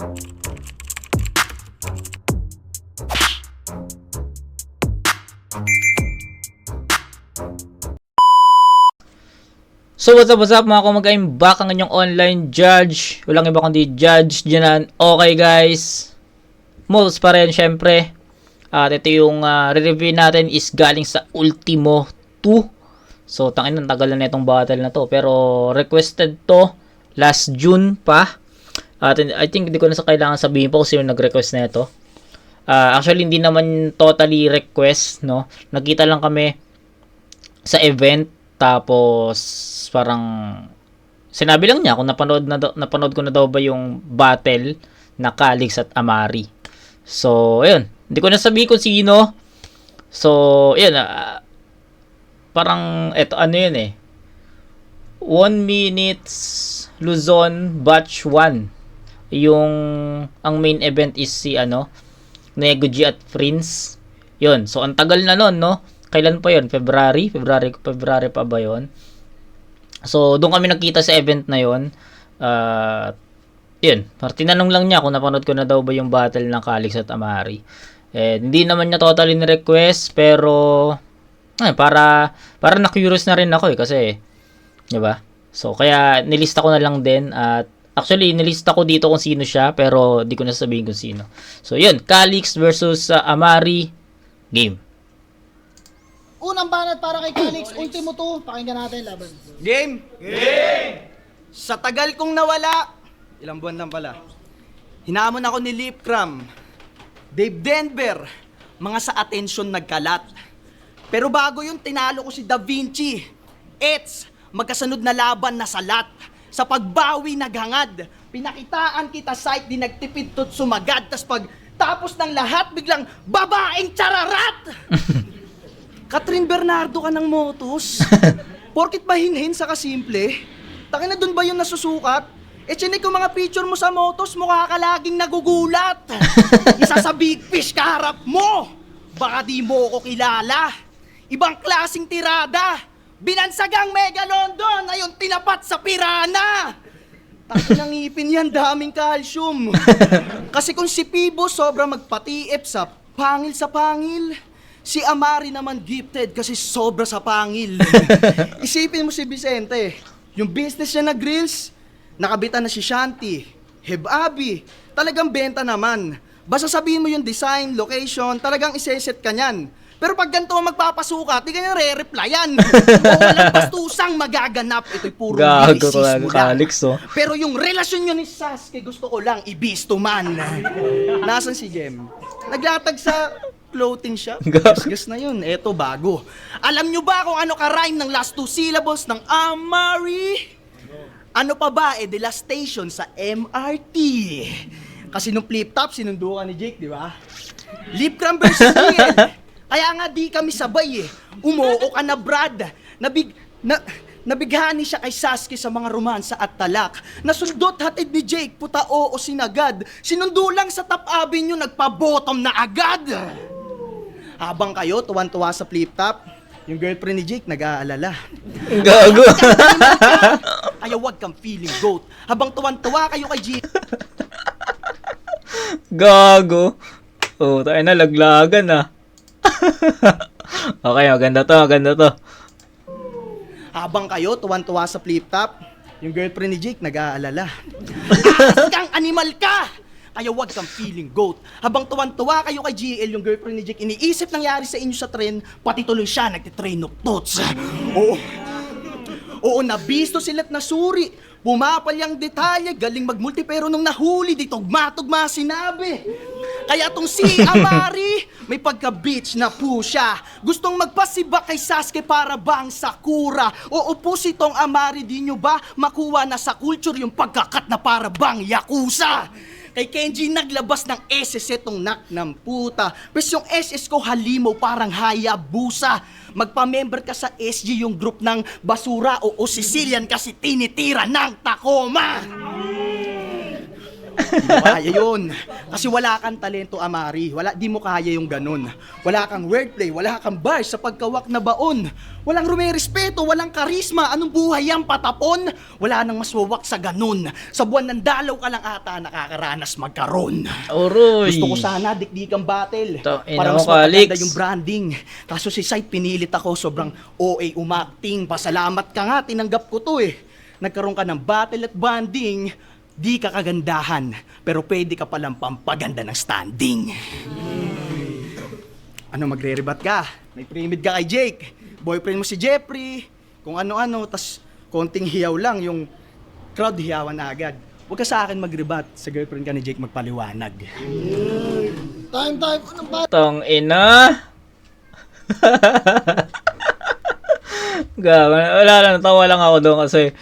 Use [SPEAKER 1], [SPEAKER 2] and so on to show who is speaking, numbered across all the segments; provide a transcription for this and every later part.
[SPEAKER 1] So what's up, what's up mga kumagain? Back ang inyong online judge. Walang iba kundi judge dyanan. Okay guys. Moles pa rin syempre. At ito yung ah, re-review natin is galing sa Ultimo 2. So tangin ang tagal na itong battle na to. Pero requested to last June pa. At I think hindi ko na sa kailangan sabihin pa kung sino nag-request na ito. Ah, actually hindi naman totally request, no. Nakita lang kami sa event tapos parang sinabi lang niya kung napanood na napanood ko na daw ba yung battle na Calix at Amari. So, ayun. Hindi ko na sabihin kung sino. So, ayun. ah, parang eto ano yun eh. 1 minutes Luzon batch 1. Yung ang main event is si ano Nego G at Prince. Yun. So, ang tagal na nun, no? Kailan pa yun? February? February, February pa ba yun? So, doon kami nakita sa event na yun. Uh, yun. Parang tinanong lang niya kung napanood ko na daw ba yung battle ng Calix at Amari. Eh, hindi naman niya totally ni-request, pero ay, para para na-curious na rin ako eh kasi 'di ba? So kaya nilista ko na lang din at actually nilista ko dito kung sino siya pero di ko na sabihin kung sino. So yun, Calix versus uh, Amari game.
[SPEAKER 2] Unang banat para kay Calix, ultimo to. Pakinggan natin laban.
[SPEAKER 3] Game! Game! Sa tagal kong nawala, ilang buwan lang pala, hinamon ako ni Lip Cram, Dave Denver, mga sa atensyon nagkalat. Pero bago yun, tinalo ko si Da Vinci. It's magkasunod na laban na salat. Sa pagbawi naghangad, pinakitaan kita sight di nagtipid tot sumagad. Tas pag tapos ng lahat, biglang babaeng chararat! Catherine Bernardo ka ng motos? Porkit ba hinhin sa kasimple? Taki na dun ba yung nasusukat? E chinik ko mga picture mo sa motos, mukha ka laging nagugulat. Isa sa big fish kaharap mo. Baka di mo ko kilala. Ibang klasing tirada. Binansagang Mega London, ayun tinapat sa pirana. Taki ng ngipin yan, daming calcium. Kasi kung si Pibo sobra magpatiip sa pangil sa pangil, si Amari naman gifted kasi sobra sa pangil. Isipin mo si Vicente, yung business niya na grills, nakabitan na si Shanti, Hebabi, talagang benta naman. Basta sabihin mo yung design, location, talagang iseset ka niyan. Pero pag ganito ang magpapasukat, di ka niya re-replyan. o walang bastusang magaganap. Ito'y puro
[SPEAKER 1] Gago
[SPEAKER 3] lang.
[SPEAKER 1] Calix, oh.
[SPEAKER 3] Pero yung relasyon nyo ni Sasuke, gusto ko lang ibisto man. Nasaan si Jem? Naglatag sa clothing shop.
[SPEAKER 1] Gago.
[SPEAKER 3] Gas na yun. Eto, bago. Alam nyo ba kung ano ka-rhyme ng last two syllables ng Amari? Ano pa ba? Eh, de la station sa MRT. Kasi nung flip top, sinundo ka ni Jake, di ba? Lip versus Neil. Kaya nga di kami sabay eh. Umuo ka na Brad. Nabig... Na, nabighani siya kay Sasuke sa mga romansa at talak. Nasundot hatid ni Jake, puta o sinagad. Sinundo lang sa top avenue, nagpa-bottom na agad. Habang kayo, tuwan-tuwa sa flip top, yung girlfriend ni Jake nag-aalala.
[SPEAKER 1] Gago.
[SPEAKER 3] Kaya wag kang feeling goat. Habang tuwan-tuwa kayo kay Jake,
[SPEAKER 1] Gago. Oh, tayo na laglagan ah. okay, maganda to, maganda to.
[SPEAKER 3] Habang kayo tuwan-tuwa sa flip top, yung girlfriend ni Jake nag-aalala. Ahas kang animal ka! Kaya wag kang feeling goat. Habang tuwan-tuwa kayo kay GL, yung girlfriend ni Jake, iniisip nangyari sa inyo sa tren, pati tuloy siya nagtitrain of thoughts. Oo. Oo, nabisto sila't nasuri. Bumapal yung detalye, galing magmulti pero nung nahuli, di tugma-tugma sinabi. Kaya tong si Amari, may pagka-bitch na po siya. Gustong magpasiba kay Sasuke para bang Sakura. O upusi tong Amari, di nyo ba makuha na sa culture yung pagkakat na para bang Yakuza? Kay Kenji naglabas ng SS etong nak ng puta. Pes yung SS ko halimaw parang hayabusa. Magpa-member ka sa SG yung group ng basura o, o Sicilian kasi tinitira ng Tacoma. Di mo kaya yun. Kasi wala kang talento, Amari. Wala, di mo kaya yung ganun. Wala kang wordplay, wala kang bars sa pagkawak na baon. Walang rumerespeto, walang karisma. Anong buhay yan, patapon? Wala nang maswawak sa ganun. Sa buwan ng dalaw ka lang ata nakakaranas magkaroon.
[SPEAKER 1] Oroy.
[SPEAKER 3] Gusto ko sana dikdikang battle.
[SPEAKER 1] To, ina
[SPEAKER 3] para
[SPEAKER 1] mo
[SPEAKER 3] mas
[SPEAKER 1] ka,
[SPEAKER 3] mapaganda
[SPEAKER 1] Alex.
[SPEAKER 3] yung branding. Kaso si site pinilit ako sobrang OA umakting. Pasalamat ka nga, tinanggap ko to eh. Nagkaroon ka ng battle at banding. Di ka kagandahan, pero pwede ka palang pampaganda ng standing. Ano, magre-rebat ka? May primid ka kay Jake. Boyfriend mo si Jeffrey. Kung ano-ano, tas konting hiyaw lang, yung crowd hiyawan na agad. Huwag ka sa akin mag-rebat. Sa girlfriend ka ni Jake magpaliwanag.
[SPEAKER 2] Time, time. Unang banat.
[SPEAKER 1] Tong ina. Gawa, wala lang, natawa lang ako doon kasi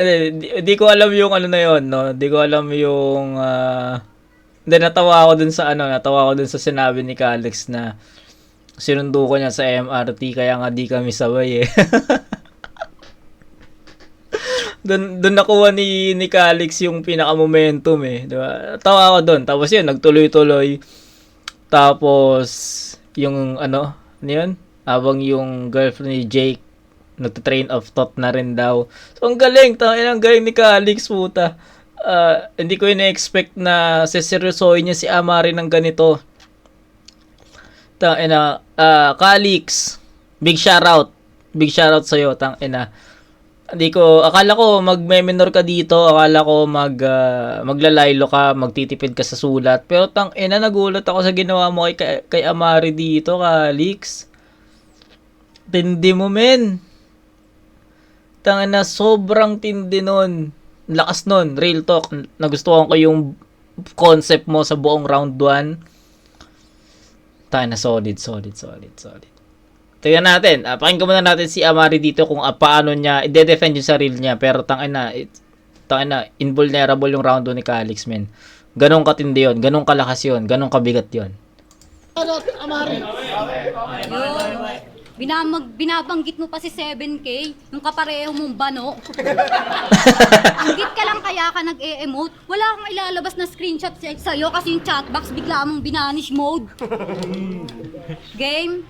[SPEAKER 1] eh, di, ko alam yung ano na yon, no? Di ko alam yung ah, hindi natawa ako dun sa ano, natawa ako dun sa sinabi ni Calix na sinundo ko niya sa MRT kaya nga di kami sabay eh. doon doon nakuha ni ni Calix yung pinaka momentum eh, 'di ba? Tawa ako doon. Tapos yun, nagtuloy-tuloy. Tapos yung ano, yun? Habang yung girlfriend ni Jake nagte-train of thought na rin daw. So ang galing, tangin ang galing ni Calix puta. Ah, hindi ko ina-expect na seseryosohin niya si Amari ng ganito. Tangina, ah Calix, big shoutout. Big shoutout sa iyo, tangina. Hindi ko, akala ko magme-minor ka dito, akala ko mag ah, maglalaylo ka, magtitipid ka sa sulat. Pero tang ina nagulat ako sa ginawa mo kay, kay, Amari dito, Calix. Tindi mo, men. Tangina, sobrang tindi nun. Lakas nun, real talk. Nagustuhan ko yung concept mo sa buong round 1. Tangina, solid, solid, solid, solid. Tingnan natin. Uh, pakinggan muna natin si Amari dito kung uh, paano niya i-defend yung sarili niya. Pero tangina, it, tangina, invulnerable yung round 2 ni Calix, men. Ganong katindi yun, ganong kalakas yun, ganong kabigat yun.
[SPEAKER 2] Banat, Amari.
[SPEAKER 4] Yun. Binamag, binabanggit mo pa si 7K, yung kapareho mong bano. Anggit ka lang kaya ka nag-e-emote. Wala kang ilalabas na screenshot sa- sa'yo kasi yung chatbox bigla mong binanish mode. Game?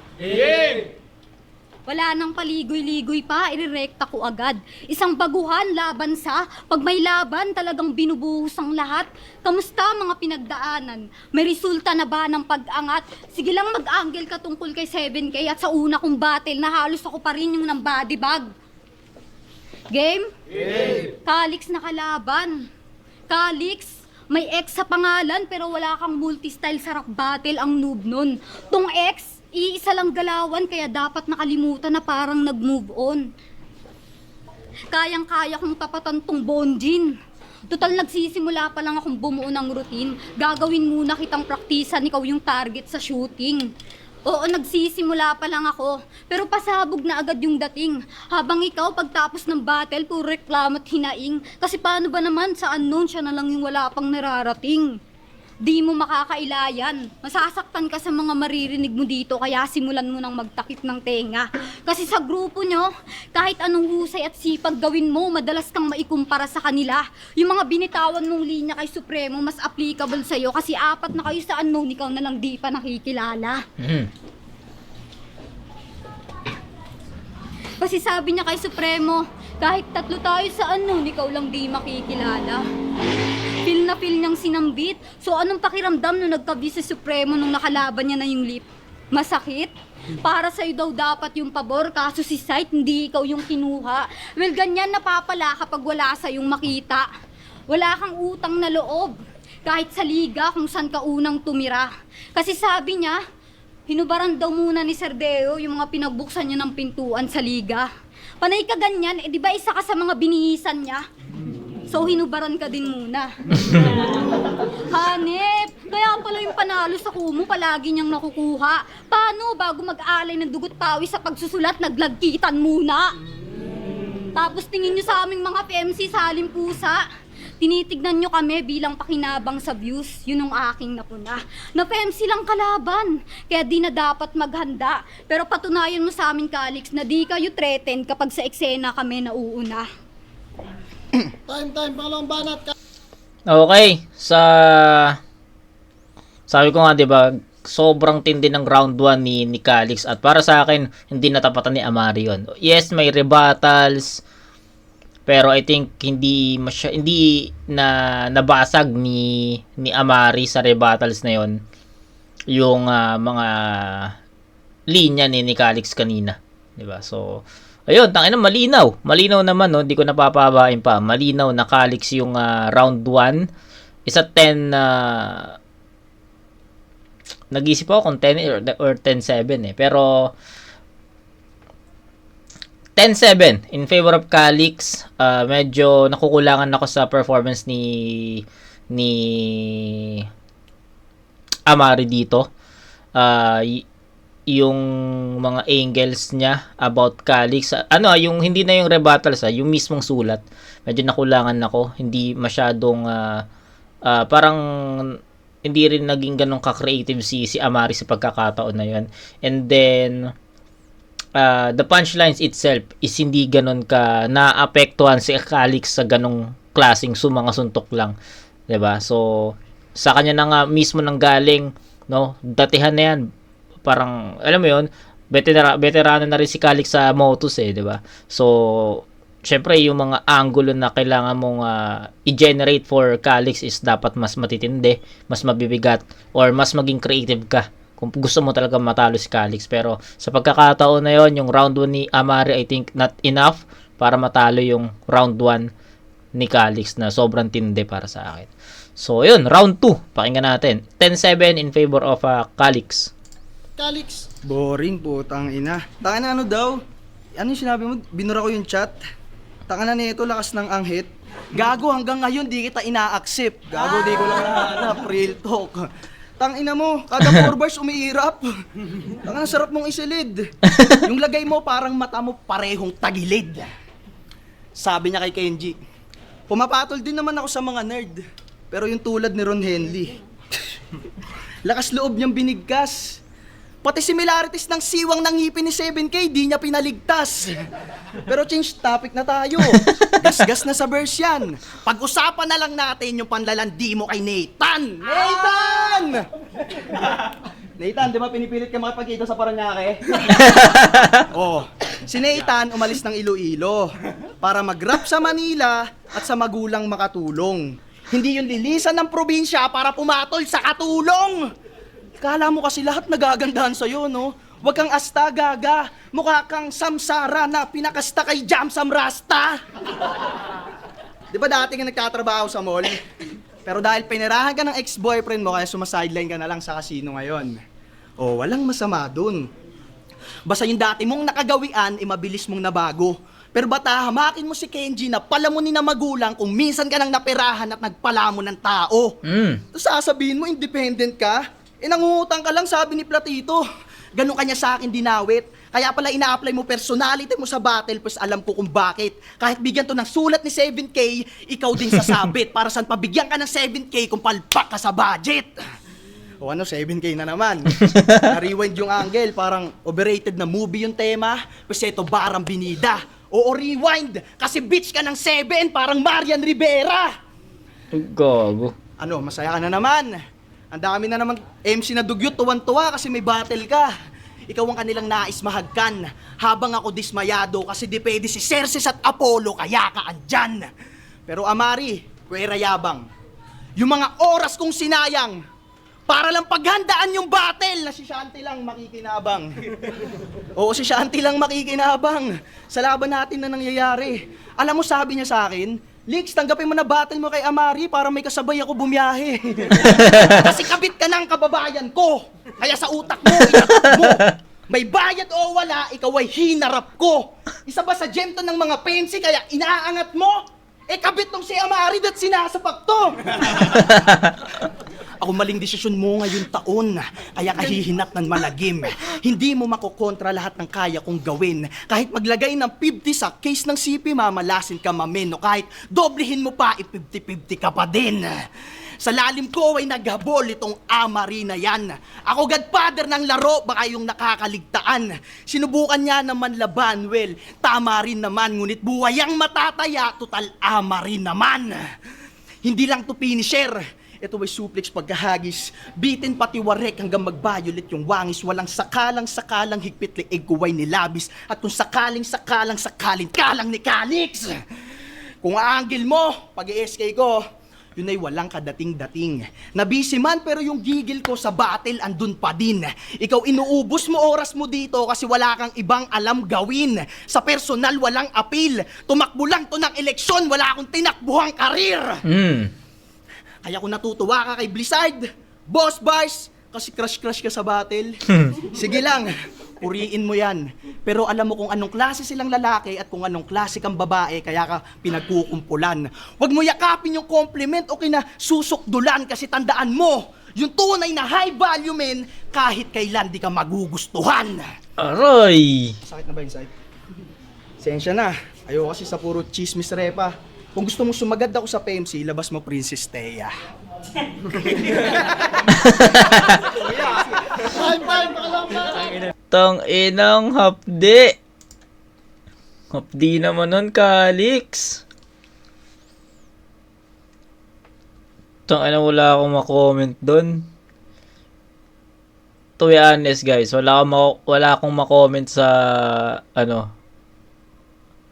[SPEAKER 4] Wala nang paligoy-ligoy pa, irerekta ko agad. Isang baguhan laban sa, pag may laban talagang binubuhos ang lahat. Kamusta mga pinagdaanan? May resulta na ba ng pag-angat? Sige lang mag-angle ka tungkol kay 7K at sa una kong battle na halos ako pa rin yung ng body bag. Game? Game! Calix na kalaban. Calix, may X sa pangalan pero wala kang multi-style sa rock battle ang noob nun. Tong X, iisa lang galawan kaya dapat nakalimutan na parang nag-move on. Kayang-kaya kong tapatan tong bonjin. Total nagsisimula pa lang akong bumuo ng routine. Gagawin muna kitang praktisan, ikaw yung target sa shooting. Oo, nagsisimula pa lang ako. Pero pasabog na agad yung dating. Habang ikaw, pagtapos ng battle, puro reklamo at hinaing. Kasi paano ba naman sa unknown siya na lang yung wala pang nararating? Di mo makakailayan. Masasaktan ka sa mga maririnig mo dito kaya simulan mo nang magtakip ng tenga. Kasi sa grupo nyo, kahit anong husay at sipag gawin mo, madalas kang maikumpara sa kanila. Yung mga binitawan mong linya kay Supremo, mas applicable sa'yo kasi apat na kayo sa unknown, ikaw na lang di pa nakikilala.
[SPEAKER 1] Mhm.
[SPEAKER 4] Kasi sabi niya kay Supremo, kahit tatlo tayo sa unknown, ikaw lang di makikilala. Na feel niyang sinambit. So anong pakiramdam nung nagkabi si Supremo nung nakalaban niya na yung lip? Masakit? Para sa'yo daw dapat yung pabor, kaso si Sight hindi ikaw yung kinuha. Well, ganyan napapala kapag wala sa'yong makita. Wala kang utang na loob. Kahit sa liga kung saan ka unang tumira. Kasi sabi niya, hinubaran daw muna ni Sir Deo yung mga pinagbuksan niya ng pintuan sa liga. Panay ka ganyan, eh di ba isa ka sa mga binihisan niya? So hinubaran ka din muna. Hanep! Kaya pala yung panalo sa kumo palagi niyang nakukuha. Paano bago mag-alay ng dugot pawis sa pagsusulat, naglagkitan muna? Tapos tingin nyo sa aming mga PMC sa halim pusa. Tinitignan nyo kami bilang pakinabang sa views. Yun ang aking napuna. Na PMC lang kalaban. Kaya di na dapat maghanda. Pero patunayan mo sa amin, Calix, na di kayo threatened kapag sa eksena kami nauuna.
[SPEAKER 2] Time, time. Pangalawang banat.
[SPEAKER 1] Okay, sa sabi ko nga 'di ba, sobrang tindi ng round 1 ni ni Calix at para sa akin hindi natapatan ni Amari yun. Yes, may rebuttals pero I think hindi masya, hindi na nabasag ni ni Amari sa rebuttals na yon yung ah, mga linya ni ni Calix kanina, 'di ba? So ayun, tangina malinaw. Malinaw naman no, hindi ko napapabain pa. Malinaw na yung ah, round 1. Isa 10 na nag-isip ako kung 10 or, or 10-7 eh. Pero 10-7 in favor of Calix. Ah, medyo nakukulangan ako sa performance ni ni Amari dito. Y- yung mga angles niya about Calix. Ano, yung hindi na yung rebuttals, ah, yung mismong sulat. Medyo nakulangan ako. Hindi masyadong ah, ah, parang hindi rin naging ganun ka-creative si si Amari sa pagkakataon na yun. And then uh, the punchlines itself is hindi ganun ka naapektuhan si Calix sa ganong klaseng su mga suntok lang. 'Di ba So sa kanya na nga mismo nang galing, no? Datihan na yan. Parang alam mo 'yon, veterano, veterano na rin si Calix sa Motus eh, 'di ba? So syempre yung mga angulo na kailangan mong ah, i-generate for Calix is dapat mas matitindi, mas mabibigat, or mas maging creative ka kung gusto mo talaga matalo si Calix. Pero sa pagkakataon na yon yung round 1 ni Amari, I think not enough para matalo yung round 1 ni Calix na sobrang tindi para sa akin. So, yun, round 2. Pakinggan natin. 10-7 in favor of ah, Calix.
[SPEAKER 2] Calix,
[SPEAKER 3] Boring po, tang ina. Tanga na ano daw? Ano yung sinabi mo? Binura ko yung chat. Tanga na nito, lakas ng anghit. Gago, hanggang ngayon di kita ina-accept. Gago, di ko lang nahanap. Real talk. Tang ina mo, kada four bars umiirap. Tanga, sarap mong isilid. Yung lagay mo, parang mata mo parehong tagilid. Sabi niya kay Kenji, pumapatol din naman ako sa mga nerd. Pero yung tulad ni Ron Henley, lakas loob niyang binigkas. Pati similarities ng siwang ng ngipin ni 7K, di niya pinaligtas. Pero change topic na tayo. Gasgas na sa verse yan. Pag-usapan na lang natin yung panlalandi mo kay Nathan. Nathan! Nathan, di ba pinipilit ka makipagkita sa Paranaque? oh, si Nathan umalis ng Iloilo para mag-rap sa Manila at sa magulang makatulong. Hindi yung lilisan ng probinsya para pumatol sa katulong. Kala mo kasi lahat nagagandahan sa'yo, no? Huwag kang asta gaga. Mukha kang samsara na pinakasta kay Jam Sam Rasta. Di ba dati ka nagtatrabaho sa mall? Pero dahil pinirahan ka ng ex-boyfriend mo kaya sumasideline ka na lang sa casino ngayon. O, walang masama dun. Basta yung dati mong nakagawian, eh mabilis mong nabago. Pero bata, hamakin mo si Kenji na palamunin na magulang kung minsan ka nang napirahan at nagpalamon ng tao.
[SPEAKER 1] Mm.
[SPEAKER 3] Tapos sasabihin mo, independent ka? Eh, nangungutang ka lang, sabi ni Platito. Ganun kanya sa akin dinawit. Kaya pala ina-apply mo personality mo sa battle, pues alam ko kung bakit. Kahit bigyan to ng sulat ni 7K, ikaw din sasabit. para saan pabigyan ka ng 7K kung palpak ka sa budget. O ano, 7K na naman. Na-rewind yung angle, parang overrated na movie yung tema. Pues ito, barang binida. Oo, rewind. Kasi bitch ka ng 7, parang Marian Rivera.
[SPEAKER 1] Gago.
[SPEAKER 3] Ano, masaya ka na naman. Ang dami na naman MC na dugyot, tuwan-tuwa kasi may battle ka. Ikaw ang kanilang nais mahagkan. Habang ako dismayado kasi depende si Cerses at Apollo kaya ka andyan. Pero Amari, kwera yabang. Yung mga oras kong sinayang para lang paghandaan yung battle na si Shanti lang makikinabang. Oo, si Shanti lang makikinabang sa laban natin na nangyayari. Alam mo, sabi niya sa akin, Lix, tanggapin mo na battle mo kay Amari para may kasabay ako bumiyahe. Kasi kabit ka ng kababayan ko. Kaya sa utak mo, inatak mo. May bayad o wala, ikaw ay hinarap ko. Isa ba sa gem to ng mga pensi kaya inaangat mo? Eh kabit tong si Amari at sinasapak to. Ako maling desisyon mo ngayon taon, kaya kahihinat ng malagim. Hindi mo makokontra lahat ng kaya kong gawin. Kahit maglagay ng 50 sa case ng CP, mamalasin ka mameno. Kahit doblehin mo pa, i-50-50 ka pa din. Sa lalim ko ay naghabol itong amari na yan. Ako godfather ng laro, baka yung nakakaligtaan. Sinubukan niya naman laban, well, tama rin naman, ngunit buhay ang matataya, total amari naman. Hindi lang to finisher. Ito ay suplex pagkahagis. Bitin pati warek hanggang mag-violet yung wangis. Walang sakalang sakalang higpit liig kuway nilabis. At kung sakaling sakalang sakalin kalang ni Calix. Kung aangil mo, pag SK ko, yun ay walang kadating-dating. Nabisi man pero yung gigil ko sa battle andun pa din. Ikaw inuubos mo oras mo dito kasi wala kang ibang alam gawin. Sa personal walang appeal. Tumakbo lang to ng eleksyon, wala akong tinakbuhang karir.
[SPEAKER 1] Hmm.
[SPEAKER 3] Kaya kung natutuwa ka kay Blizzard, Boss Bars, kasi crush-crush ka sa battle, sige lang, puriin mo yan. Pero alam mo kung anong klase silang lalaki at kung anong klase kang babae, kaya ka pinagkukumpulan. Huwag mo yakapin yung compliment o kinasusukdulan kasi tandaan mo, yung tunay na high value men, kahit kailan di ka magugustuhan.
[SPEAKER 1] Aray!
[SPEAKER 3] Sakit na ba yung side? Sensya na. Ayoko kasi sa puro chismis repa. Kung gusto mo sumagad ako sa PMC, labas mo Princess
[SPEAKER 2] ba?
[SPEAKER 1] Tang inang hapdi. Hapdi naman nun, Calix. Tang ina wala akong makomment doon. To be honest guys, wala akong wala akong makomment sa ano.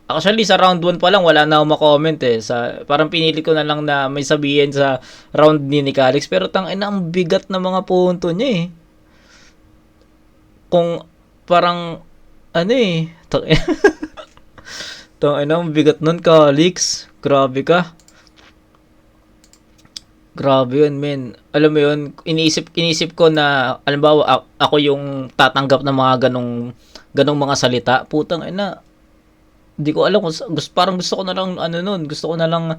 [SPEAKER 1] Actually sa round 1 pa lang wala na akong makomment eh. Sa parang pinili ko na lang na may sabihin sa round ni ni Calix pero tang ina ang bigat ng mga punto niya eh. Kung parang ano eh tang ina ang bigat nun Calix grabe ka. Grabe yun men. Alam mo yun iniisip iniisip ko na alam ba ako yung tatanggap ng mga ganong ganong mga salita. Putang ina hindi ko alam kung gusto, parang gusto ko na lang ano nun gusto ko na lang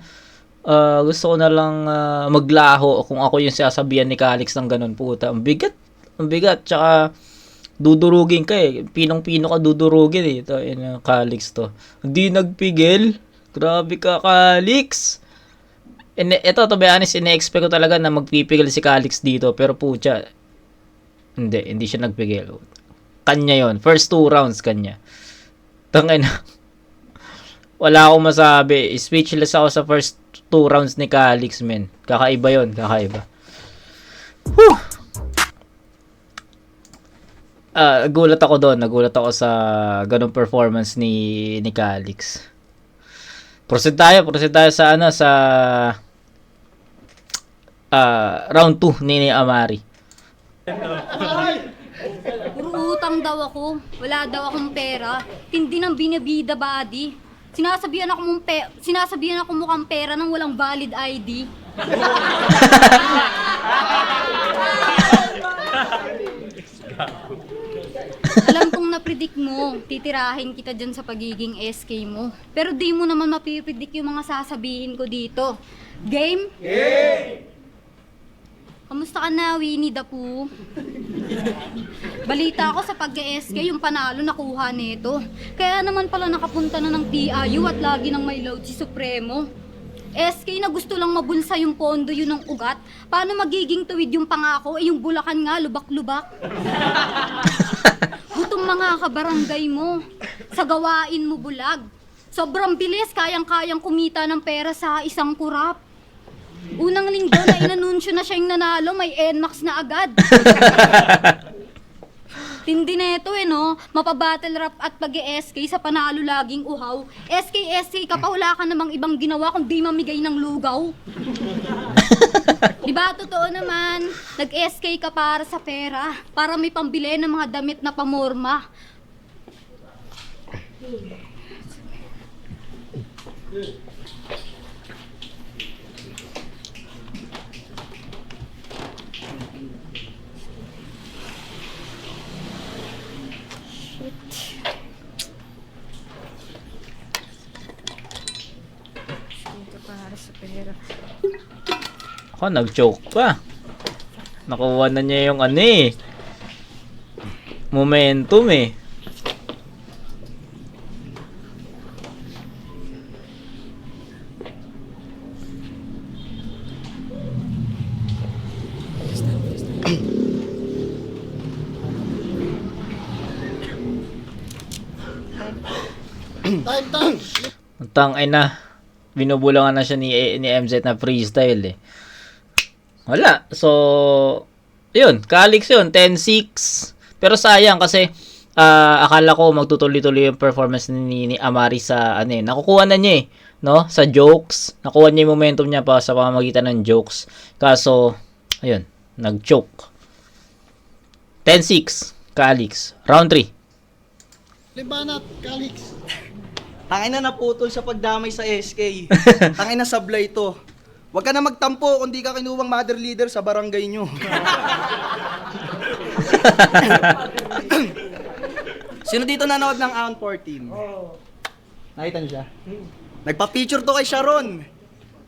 [SPEAKER 1] ah, gusto ko na lang ah, maglaho kung ako yung sasabihan ni Calix ng ganun puta ang bigat ang bigat tsaka dudurugin ka eh. Pinong-pino ka dudurugin eh. Ito, yun yung Calix to. Hindi nagpigil. Grabe ka, Calix. Ine, ito, to be honest, ine-expect ko talaga na magpipigil si Calix dito. Pero pucha, hindi, hindi siya nagpigil. Kanya yon First two rounds, kanya. Tangin na. Wala akong masabi. Speechless ako sa first two rounds ni Calix, men. Kakaiba yon kakaiba. Whew! Ah, gulat ako doon. Nagulat ako sa ganong performance ni ni Calix. Proceed tayo, proceed tayo sa ano sa ah, round 2 ni, ni Amari.
[SPEAKER 4] Puro utang daw ako. Wala daw akong pera. Tindi ng binibida body. Sinasabihan ako mong pe- sinasabihan ako mukhang pera nang walang valid ID. Alam kong napredict mo, titirahin kita dyan sa pagiging SK mo. Pero di mo naman mapipredict yung mga sasabihin ko dito. Game? Kamusta ka na, Winnie the Pooh? Balita ko sa pag-SK, yung panalo nakuha nito. Kaya naman pala nakapunta na ng TIU at lagi nang may load si Supremo. SK na gusto lang mabulsa yung pondo yun ng ugat. Paano magiging tuwid yung pangako? Eh yung bulakan nga, lubak-lubak. Gutom mga kabarangay mo. Sa gawain mo bulag. Sobrang bilis, kayang-kayang kumita ng pera sa isang kurap. Unang linggo na inanunsyo na siya yung nanalo, may NMAX na agad. Tindi na ito eh, no? Mapabattle rap at pag SK sa panalo laging uhaw. SK, SK ka pa, wala ka namang ibang ginawa kundi mamigay ng lugaw. Di ba, totoo naman, nag-SK ka para sa pera, para may pambili ng mga damit na pamorma.
[SPEAKER 1] Ako, nag-choke pa. Nakuha na niya yung ano eh. Momentum eh. Tang ina. Binubulangan na siya ni, ni MZ na freestyle eh. Wala. So, yun. Kalix yun. 10-6. Pero sayang kasi ah, akala ko magtutuloy-tuloy yung performance ni, ni Amari sa ano eh. Nakukuha na niya eh. No? Sa jokes. Nakuha niya yung momentum niya pa sa pamamagitan ng jokes. Kaso, ayun. Nag-choke. 10-6. Kalix. Round 3.
[SPEAKER 2] Limbanat, Calix.
[SPEAKER 3] Tangin na naputol sa pagdamay sa SK. Tangin na sablay to. Huwag ka na magtampo kung di ka kinuwang mother leader sa barangay nyo. Sino dito nanood ng Aon 14? Nakita niyo siya? Nagpa-picture to kay Sharon.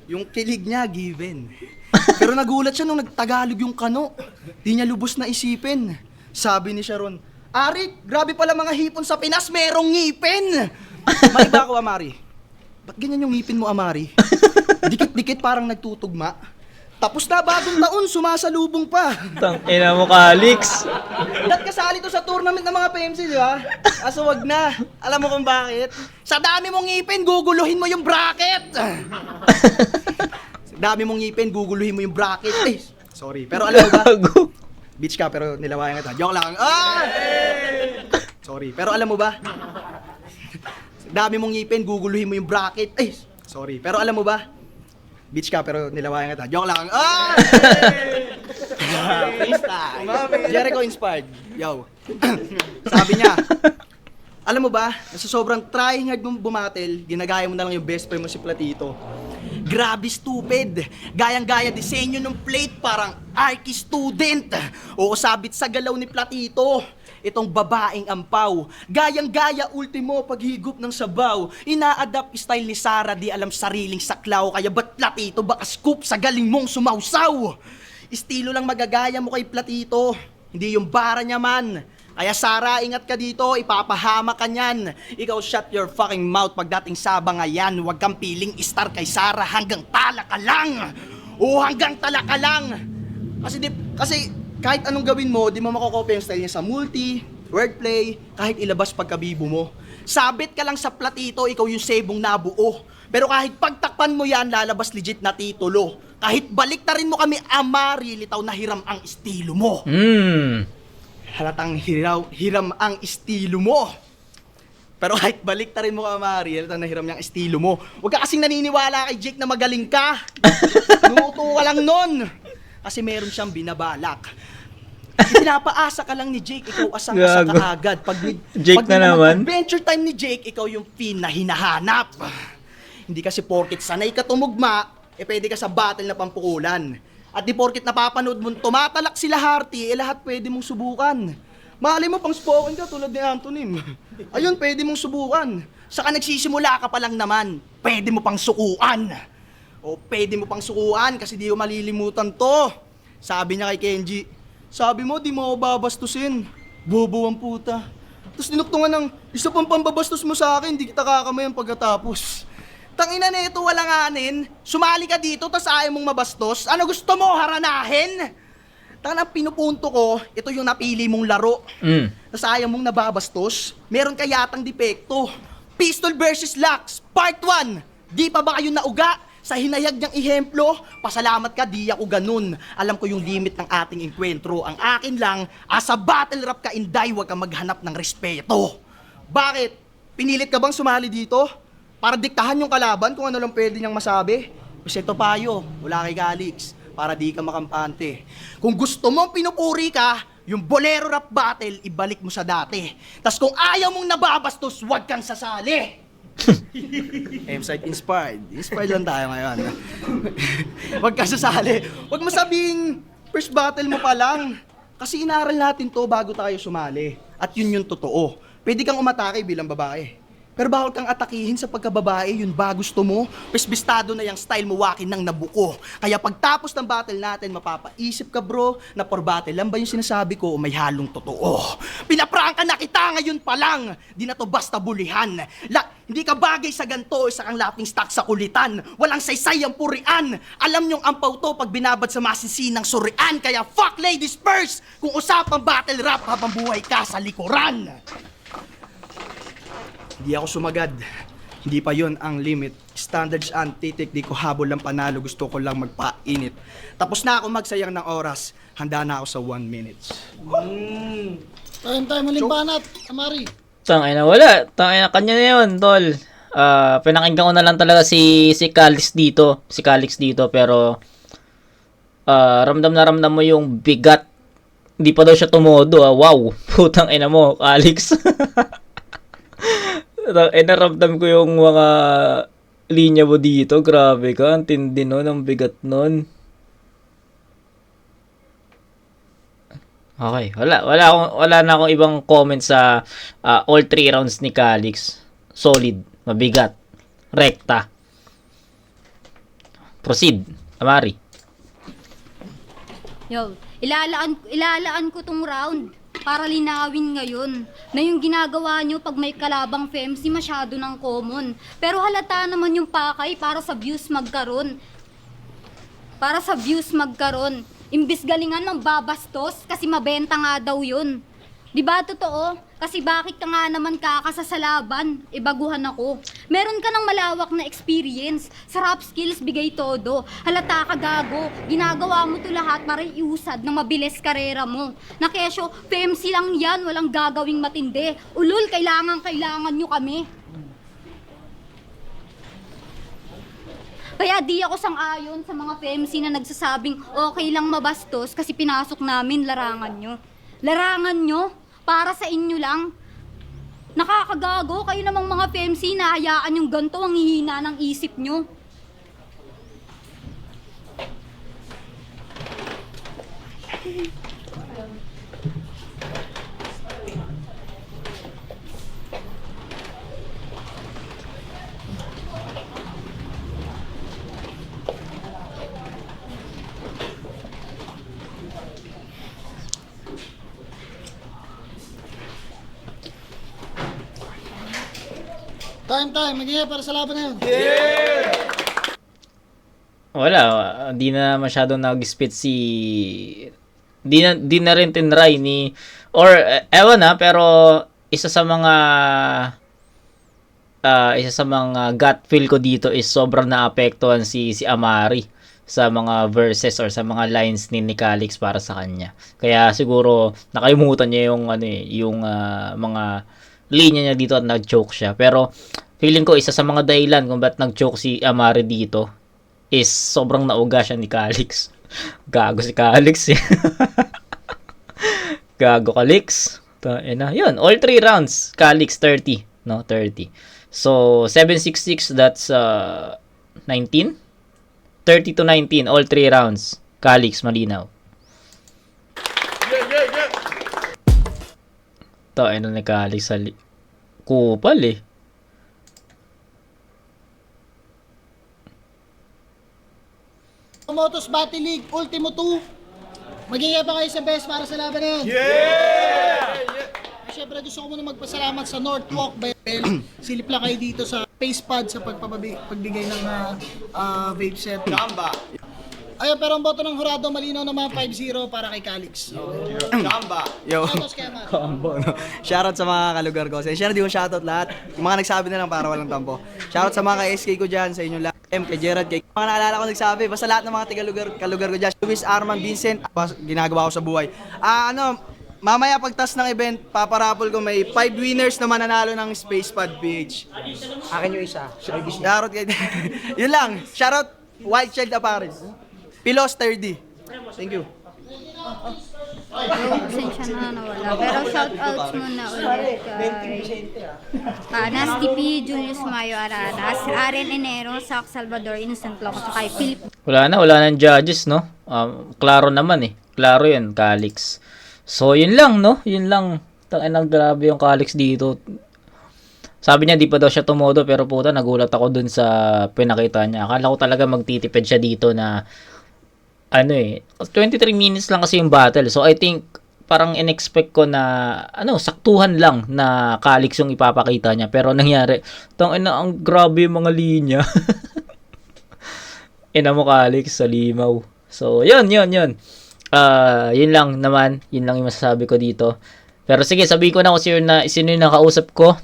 [SPEAKER 3] Yung kilig niya, given. Pero nagulat siya nung nagtagalog yung kano. Di niya lubos na isipin. Sabi ni Sharon, Ari, grabe pala mga hipon sa Pinas, merong ngipin! May ba ako, Amari? Ba't ganyan yung ngipin mo, Amari? Dikit-dikit parang nagtutugma. Tapos na bagong taon, sumasalubong pa.
[SPEAKER 1] Tang ina mo, Kalix.
[SPEAKER 3] Dat kasali to sa tournament ng mga PMC, di ba? Aso wag na. Alam mo kung bakit? Sa dami mong ngipin, guguluhin mo yung bracket! Sa dami mong ngipin, guguluhin mo yung bracket. Eh, sorry. Pero alam mo ba?
[SPEAKER 1] Gago.
[SPEAKER 3] Beach ka, pero nilawayan kita. Joke lang. Ah! Sorry. Pero alam mo ba? Dami mong ngipin, guguluhin mo yung bracket. Eh, sorry. Pero alam mo ba? Beach ka, pero nilawayan kita. Joke lang. Ah! Freestyle. Jericho inspired. Yo. Sabi niya, alam mo ba, sa sobrang trying hard mong bumatel, ginagaya mo na lang yung best friend mo si Platito. Grabe stupid. Gayang-gaya disenyo ng plate parang arky student. Oo, sabit sa galaw ni Platito. Itong babaeng ampaw. Gayang-gaya ultimo paghigop ng sabaw. Ina-adapt style ni Sara di alam sariling saklaw. Kaya ba't Platito baka scoop sa galing mong sumausaw? Estilo lang magagaya mo kay Platito. Hindi yung bara niya man. Kaya Sara, ingat ka dito, ipapahama ka niyan. Ikaw shut your fucking mouth pagdating sa bangayan. Huwag kang piling star kay Sara hanggang tala ka lang. O hanggang tala ka lang. Kasi di, kasi kahit anong gawin mo, di mo makokopya yung style niya sa multi, wordplay, kahit ilabas pagkabibo mo. Sabit ka lang sa platito, ikaw yung sebong nabuo. Pero kahit pagtakpan mo yan, lalabas legit na titulo. Kahit balik na rin mo kami, amari, litaw na hiram ang estilo mo.
[SPEAKER 1] Hmm.
[SPEAKER 3] Halatang hiraw, hiram ang estilo mo. Pero kahit balik rin mo ka, Mari, halatang nahiram niyang estilo mo. Huwag ka kasing naniniwala kay Jake na magaling ka. Nuto ka lang nun. Kasi meron siyang binabalak. Pinapaasa ka lang ni Jake, ikaw asang asa
[SPEAKER 1] Gago.
[SPEAKER 3] ka agad. Pag,
[SPEAKER 1] Jake
[SPEAKER 3] pag
[SPEAKER 1] na naman.
[SPEAKER 3] Adventure time ni Jake, ikaw yung pin na hinahanap. Hindi kasi porkit sanay ka tumugma, eh pwede ka sa battle na pampukulan. At di porkit napapanood mo tumatalak sila Harty, eh lahat pwede mong subukan. Mali mo pang spoken ka tulad ni Antonym. Ayun, pwede mong subukan. Saka nagsisimula ka pa lang naman, pwede mo pang sukuan. O pwede mo pang sukuan kasi di mo malilimutan to. Sabi niya kay Kenji, sabi mo di mo ako babastusin. Bobo ang puta. Tapos dinuktungan ng, isa pang pambabastos mo sa akin, di kita kakamayan pagkatapos. Tangina na ito, walang anin. Sumali ka dito, tas ayaw mong mabastos. Ano gusto mo, haranahin? Tangina, ang pinupunto ko, ito yung napili mong laro.
[SPEAKER 1] Hmm.
[SPEAKER 3] Tas ayaw mong nababastos. Meron ka yatang depekto. Pistol versus Lux, part 1. Di pa ba kayo nauga? Sa hinayag niyang ihemplo, pasalamat ka, di ako ganun. Alam ko yung limit ng ating enkwentro. Ang akin lang, asa battle rap ka, inday, huwag ka maghanap ng respeto. Bakit? Pinilit ka bang sumali dito? Para diktahan yung kalaban kung ano lang pwede niyang masabi? Kasi ito payo, wala kay Galix, para di ka makampante. Kung gusto mong pinupuri ka, yung bolero rap battle, ibalik mo sa dati. Tas kung ayaw mong nababastos, huwag kang sasali. M-side inspired. Inspired lang tayo ngayon. Huwag ka sasali. Huwag mo sabing first battle mo pa lang. Kasi inaral natin to bago tayo sumali. At yun yung totoo. Pwede kang umatake bilang babae. Pero bawal kang atakihin sa pagkababae, yun ba gusto mo? Pesbistado na yung style mo wakin ng nabuko. Kaya pagtapos ng battle natin, mapapaisip ka bro, na for battle lang ba yung sinasabi ko o may halong totoo? Pinaprangka na kita ngayon pa lang! Di na to basta bulihan. La, hindi ka bagay sa ganto, isa kang laughing stock sa kulitan. Walang saysay ang purian. Alam nyong ampaw to pag binabad sa masinsinang surian. Kaya fuck ladies first! Kung usapang battle rap habang buhay ka sa likuran. Hindi ako sumagad. Hindi pa yon ang limit. Standards and titik, di ko habol ang panalo, gusto ko lang magpainit. Tapos na ako magsayang ng oras, handa na ako sa one minutes.
[SPEAKER 2] Time time, muling banat, Amari.
[SPEAKER 1] Tangay na wala. Tangay na kanya na yun, tol. Ah, pinakinggan ko na lang talaga si si Calix dito, si Calix dito pero ah, ramdam na ramdam mo yung bigat. Hindi pa daw siya tumodo. Ah. Wow. Putang ina mo, Calix. eh, naramdam ko yung mga linya mo dito. Grabe ka. Ang tindi nun. Ang bigat nun. Okay, wala wala akong wala na akong ibang comment sa ah, all three rounds ni Calix. Solid, mabigat, rekta. Proceed, Amari.
[SPEAKER 4] Yo, ilalaan, ilalaan ko tong round para linawin ngayon na yung ginagawa nyo pag may kalabang FEMC masyado ng common. Pero halata naman yung pakay para sa views magkaroon. Para sa views magkaroon. Imbis galingan ng babastos kasi mabenta nga daw yun. Di ba totoo? Kasi bakit ka nga naman kakasa sa laban? Ibaguhan ako. Meron ka ng malawak na experience. Sarap skills, bigay todo. Halata ka gago. Ginagawa mo to lahat para iusad ng mabilis karera mo. Na kesyo, PMC lang yan. Walang gagawing matindi. Ulul, kailangan, kailangan nyo kami. Kaya di ako sang-ayon sa mga PMC na nagsasabing okay lang mabastos kasi pinasok namin larangan nyo. Larangan nyo? Para sa inyo lang? Nakakagago kayo namang mga PMC na hayaan yung ganto ang hihina ng isip nyo.
[SPEAKER 2] Time time, mag para sa laban na yun.
[SPEAKER 1] Wala, di na masyadong nag-spit si di na, di na rin tinry ni or eh, ewan na pero isa sa mga ah, isa sa mga gut feel ko dito is sobrang naapektuhan si si Amari sa mga verses or sa mga lines ni ni Calix para sa kanya. Kaya siguro nakalimutan niya yung ano eh, yung ah, mga linya niya dito at nag-joke siya. Pero feeling ko isa sa mga dahilan kung ba't nag-joke si Amari dito is sobrang nauga siya ni Calix. Gago si Calix eh. Gago Calix. Tain na. Yun, all three rounds. Calix 30. No, 30. So, 766, that's uh, 19? 30 to 19, all three rounds. Calix, malinaw. Tain na ni Calix sa li- Kupal eh.
[SPEAKER 2] Motos Battle League, Ultimo 2. Magiging pa kayo sa best para sa laban na. Yeah! Siyempre gusto ko muna magpasalamat sa Northwalk Bell. Silip lang kayo dito sa face pad sa pagpapabi- pagbigay ng ah, ah, vape set.
[SPEAKER 3] Gamba!
[SPEAKER 2] Ayun, pero ang boto ng Hurado malinaw naman 5-0 para kay Calix. Okay.
[SPEAKER 3] Gamba! Yo!
[SPEAKER 2] Motos kaya man.
[SPEAKER 3] Combo, no? Shoutout sa mga kalugar ko. Sa share di ko shoutout lahat. Yung mga nagsabi na lang para walang tampo. Shoutout sa mga ka-SK ko dyan, sa inyo lahat. M, kay Gerard, kay mga naalala ko nagsabi. Basta lahat ng mga tigalugar, kalugar ko dyan. Luis, Arman, Vincent, pas- ginagawa ko sa buhay. Ah, ano, mamaya pagtas ng event, paparapol ko may 5 winners na mananalo ng Space Pad PH.
[SPEAKER 5] Akin yung isa.
[SPEAKER 3] Shoutout kay... Yun lang. Shoutout Wild Child Aparis. Pilos 30. Thank you.
[SPEAKER 4] Pasensya na nawala. Pero shoutouts muna ulit kay ah, Nasty P, Julius Mayo Araras, Aren Enero, Sac Salvador, Innocent Loco, saka kay Philip
[SPEAKER 1] Wala na, wala nang judges, no? Um, klaro naman eh. Klaro yun, Calix. So, yun lang, no? Yun lang. Tangin ang grabe yung Calix dito. Sabi niya, di pa daw siya tumodo, pero puta, nagulat ako dun sa pinakita niya. Akala ko talaga magtitipid siya dito na, ano eh, 23 minutes lang kasi yung battle. So, I think, parang in-expect ko na, ano, saktuhan lang na Calix yung ipapakita niya. Pero nangyari, tangin na, ang grabe yung mga linya. ina mo Calix sa limaw. So, yun, yun, yun. Ah, yun lang naman. Yun lang yung masasabi ko dito. Pero sige, sabihin ko na kung sino, na, sino yung nakausap ko.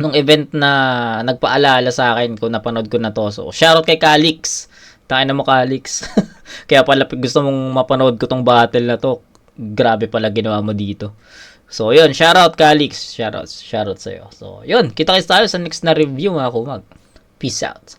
[SPEAKER 1] nung event na nagpaalala sa akin kung napanood ko na to. So, shoutout kay Calix. Tayo na mo, Calix. Kaya pala, gusto mong mapanood ko tong battle na to, grabe pala ginawa mo dito. So, yun. Shoutout, Calix. Shoutout, shoutout sa'yo. So, yun. Kita-kits tayo sa next na review, mga kumag. Peace out.